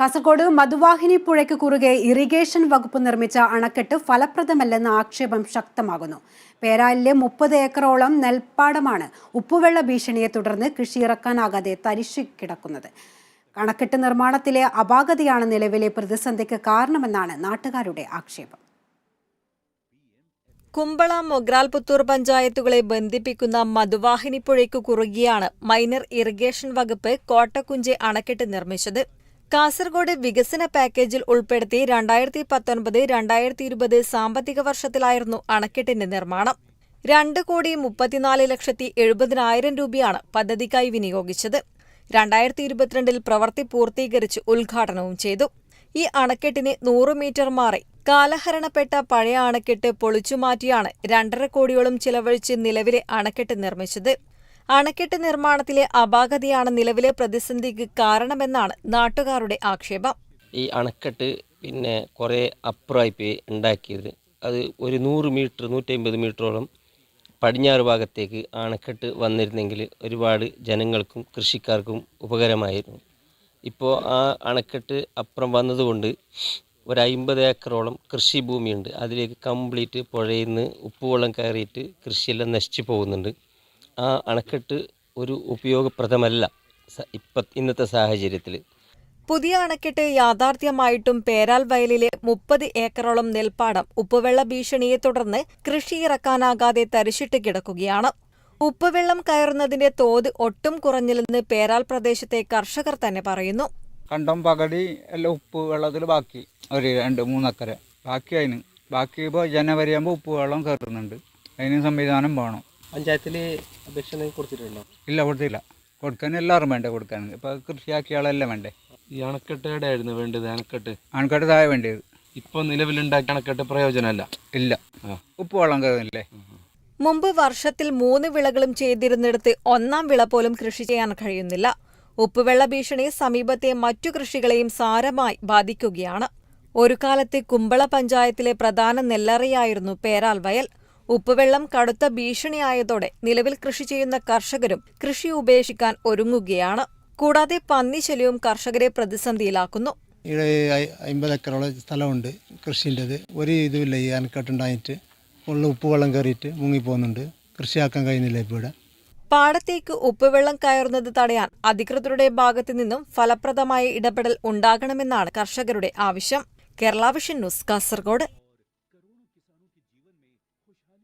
കാസർഗോഡ് മധുവാഹിനി പുഴയ്ക്ക് കുറുകെ ഇറിഗേഷൻ വകുപ്പ് നിർമ്മിച്ച അണക്കെട്ട് ഫലപ്രദമല്ലെന്ന ആക്ഷേപം ശക്തമാകുന്നു. പേരാലിലെ മുപ്പത് ഏക്കറോളം നെൽപ്പാടമാണ് ഉപ്പുവെള്ള ഭീഷണിയെ തുടർന്ന് കൃഷി ഇറക്കാനാകാതെ തരിശു കിടക്കുന്നത് അണക്കെട്ട് നിർമ്മാണത്തിലെ അപാകതയാണ് നിലവിലെ പ്രതിസന്ധിക്ക് കാരണമെന്നാണ് നാട്ടുകാരുടെ ആക്ഷേപം. കുമ്പള മൊഗ്രാൽപുത്തൂർ പഞ്ചായത്തുകളെ ബന്ധിപ്പിക്കുന്ന മധുവാഹിനി പുഴയ്ക്കു കുറുകിയാണ് മൈനർ ഇറിഗേഷൻ വകുപ്പ് കോട്ടക്കുഞ്ചെ അണക്കെട്ട് നിർമ്മിച്ചത്. കാസർഗോഡ് വികസന പാക്കേജിൽ ഉൾപ്പെടുത്തി രണ്ടായിരത്തി പത്തൊൻപത് രണ്ടായിരത്തി ഇരുപത് സാമ്പത്തിക വർഷത്തിലായിരുന്നു അണക്കെട്ടിന്റെ നിർമ്മാണം. രണ്ട് കോടി മുപ്പത്തിനാല് ലക്ഷത്തി എഴുപതിനായിരം രൂപയാണ് പദ്ധതിക്കായി വിനിയോഗിച്ചത്. രണ്ടായിരത്തി ഇരുപത്തിരണ്ടിൽ പ്രവൃത്തി പൂർത്തീകരിച്ച് ഉദ്ഘാടനവും ചെയ്തു. ഈ അണക്കെട്ടിന് നൂറ് മീറ്റർ മാറി കാലഹരണപ്പെട്ട പഴയ അണക്കെട്ട് പൊളിച്ചുമാറ്റിയാണ് രണ്ടര കോടിയോളം ചിലവഴിച്ച് നിലവിലെ അണക്കെട്ട് നിർമ്മിച്ചത്. അണക്കെട്ട് നിർമ്മാണത്തിലെ അപാകതയാണ് നിലവിലെ പ്രതിസന്ധിക്ക് കാരണമെന്നാണ് നാട്ടുകാരുടെ ആക്ഷേപം. ഈ അണക്കെട്ട് പിന്നെ കുറേ അപ്പുറമായി പോയി ഉണ്ടാക്കിയത്. അത് ഒരു നൂറ് മീറ്റർ നൂറ്റമ്പത് മീറ്ററോളം പടിഞ്ഞാറ് ഭാഗത്തേക്ക് അണക്കെട്ട് വന്നിരുന്നെങ്കിൽ ഒരുപാട് ജനങ്ങൾക്കും കൃഷിക്കാർക്കും ഉപകരമായിരുന്നു. ഇപ്പോൾ ആ അണക്കെട്ട് അപ്പുറം വന്നതുകൊണ്ട് ഒരു അമ്പത് ഏക്കറോളം കൃഷിഭൂമിയുണ്ട്. അതിലേക്ക് കംപ്ലീറ്റ് പുഴയിൽ നിന്ന് ഉപ്പുവെള്ളം കയറിയിട്ട് കൃഷിയെല്ലാം നശിച്ചു പോകുന്നുണ്ട്. ആ അണക്കെട്ട് ഒരു ഉപയോഗപ്രദമല്ല ഇപ്പം ഇന്നത്തെ സാഹചര്യത്തിൽ പുതിയ അണക്കെട്ട് യാഥാർത്ഥ്യമായിട്ടും പേരാൽ വയലിലെ മുപ്പത് ഏക്കറോളം നെൽപ്പാടം ഉപ്പുവെള്ള ഭീഷണിയെ തുടർന്ന് കൃഷി ഇറക്കാനാകാതെ തരിശിട്ട് കിടക്കുകയാണ്. ഉപ്പുവെള്ളം കയറുന്നതിന്റെ തോത് ഒട്ടും കുറഞ്ഞില്ലെന്ന് പേരാൽ പ്രദേശത്തെ കർഷകർ തന്നെ പറയുന്നു. കണ്ടം പകടി എല്ലാം ഉപ്പ് വെള്ളത്തിൽ ബാക്കി. ഒരു രണ്ട് മൂന്നക്കര ബാക്കി അതിന്. ബാക്കി ഇപ്പോൾ ജനുവരി ആകുമ്പോൾ ഉപ്പ് വെള്ളം കയറുന്നുണ്ട്. അതിന് സംവിധാനം വേണം. പഞ്ചായത്തിൽ അപേക്ഷ കൊടുത്തിട്ടുണ്ടോ? ഇല്ല കൊടുത്തില്ല. കൊടുക്കാൻ എല്ലാവരും വേണ്ടേ കൊടുക്കാൻ? ഇപ്പോൾ കൃഷിയാക്കിയ ആളെല്ലാം വേണ്ടേ? ഈ അണക്കെട്ട് എവിടെയായിരുന്നു വേണ്ടത്? അണക്കെട്ട്? അണക്കെട്ട് താഴെ വേണ്ടിയത് ഇപ്പോൾ നിലവിലുണ്ടാക്കിയ അണക്കെട്ട് പ്രയോജനമല്ല? ഇല്ല. ഉപ്പ് വെള്ളം കയറുന്നില്ലേ? മുമ്പ് വർഷത്തിൽ മൂന്ന് വിളകളും ചെയ്തിരുന്നിടത്ത് ഒന്നാം വിള പോലും കൃഷി ചെയ്യാൻ കഴിയുന്നില്ല. ഉപ്പുവെള്ള ഭീഷണി സമീപത്തെ മറ്റു കൃഷികളെയും സാരമായി ബാധിക്കുകയാണ്. ഒരു കാലത്ത് കുമ്പള പഞ്ചായത്തിലെ പ്രധാന നെല്ലറയായിരുന്നു പേരാൽ വയൽ ഉപ്പുവെള്ളം കടുത്ത ഭീഷണിയായതോടെ നിലവിൽ കൃഷി ചെയ്യുന്ന കർഷകരും കൃഷി ഉപേക്ഷിക്കാൻ ഒരുങ്ങുകയാണ്. കൂടാതെ പന്നിശല്യവും കർഷകരെ പ്രതിസന്ധിയിലാക്കുന്നു. ഇവിടെ അമ്പത് ഏക്കറോളം സ്ഥലമുണ്ട് കൃഷിന്റെത്. ഒരു ഇതുമില്ല ഈ അനക്കെട്ടുണ്ടായിട്ട് ഉള്ള ഉപ്പുവെള്ളം കയറിയിട്ട് മുങ്ങിപ്പോകുന്നുണ്ട്. കൃഷിയാക്കാൻ കഴിയുന്നില്ല ഇപ്പോൾ ഇവിടെ. പാടത്തേക്ക് ഉപ്പുവെള്ളം കയറുന്നത് തടയാൻ അധികൃതരുടെ ഭാഗത്തു നിന്നും ഫലപ്രദമായ ഇടപെടൽ ഉണ്ടാകണമെന്നാണ് കർഷകരുടെ ആവശ്യം. Kerala vision news Kasaragod.